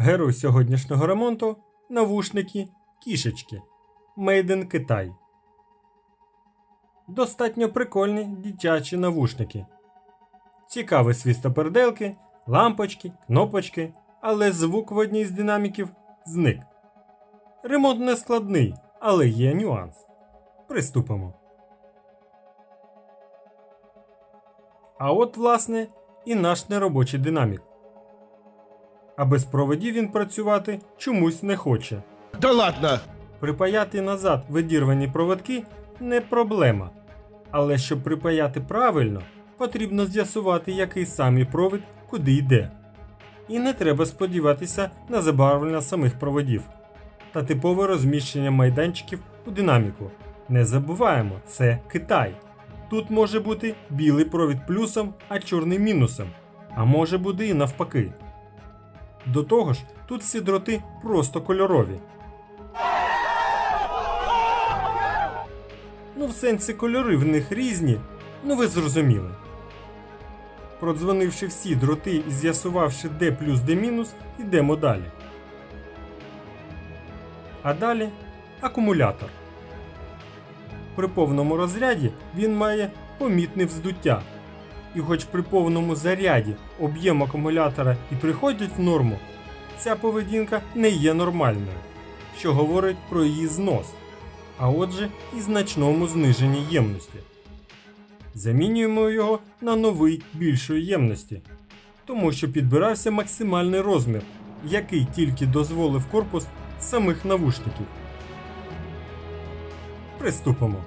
Герой сьогоднішнього ремонту навушники кішечки. Made in Китай. Достатньо прикольні дитячі навушники. Цікаві свістоперделки, лампочки, кнопочки, але звук в одній з динаміків зник. Ремонт не складний, але є нюанс. Приступимо. А от, власне, і наш неробочий динамік. А без проводів він працювати чомусь не хоче. Да ладно! Припаяти назад видірвані проводки не проблема. Але щоб припаяти правильно, потрібно з'ясувати, який самий провід куди йде. І не треба сподіватися на забарвлення самих проводів та типове розміщення майданчиків у динаміку. Не забуваємо, це Китай. Тут може бути білий провід плюсом, а чорний мінусом, а може бути і навпаки. До того ж, тут всі дроти просто кольорові. Ну, в сенсі кольори в них різні, ну ви зрозуміли. Продзвонивши всі дроти і з'ясувавши де плюс, де мінус, йдемо далі. А далі акумулятор. При повному розряді він має помітне вздуття. І хоч при повному заряді об'єм акумулятора і приходить в норму, ця поведінка не є нормальною, що говорить про її знос а отже і значному зниженні ємності. Замінюємо його на новий більшої ємності, тому що підбирався максимальний розмір, який тільки дозволив корпус самих навушників. Приступимо.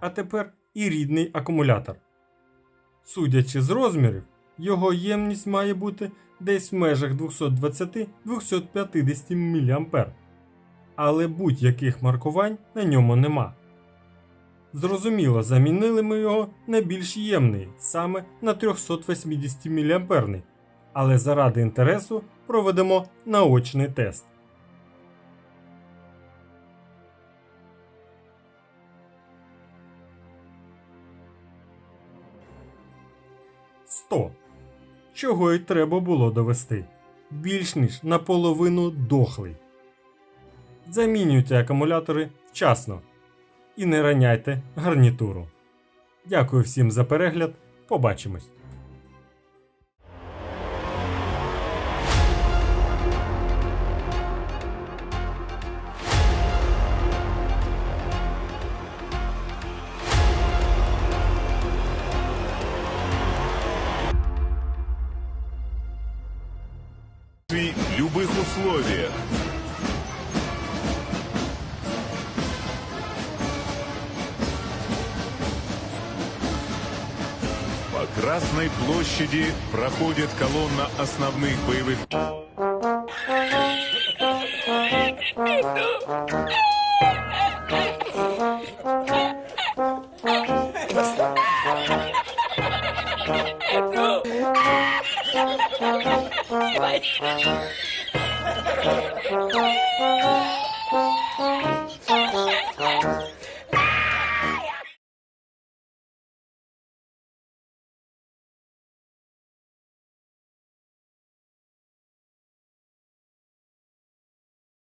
А тепер і рідний акумулятор. Судячи з розмірів, його ємність має бути десь в межах 220-250 мА. Але будь-яких маркувань на ньому нема. Зрозуміло, замінили ми його на більш ємний, саме на 380 мА. Але заради інтересу проведемо наочний тест. Сто. Чого й треба було довести. Більш ніж наполовину дохлий. Замінюйте акумулятори вчасно і не раняйте гарнітуру. Дякую всім за перегляд. Побачимось! Любых условиях. По Красной площади проходит колонна основных боевых Vai. 嘿嘿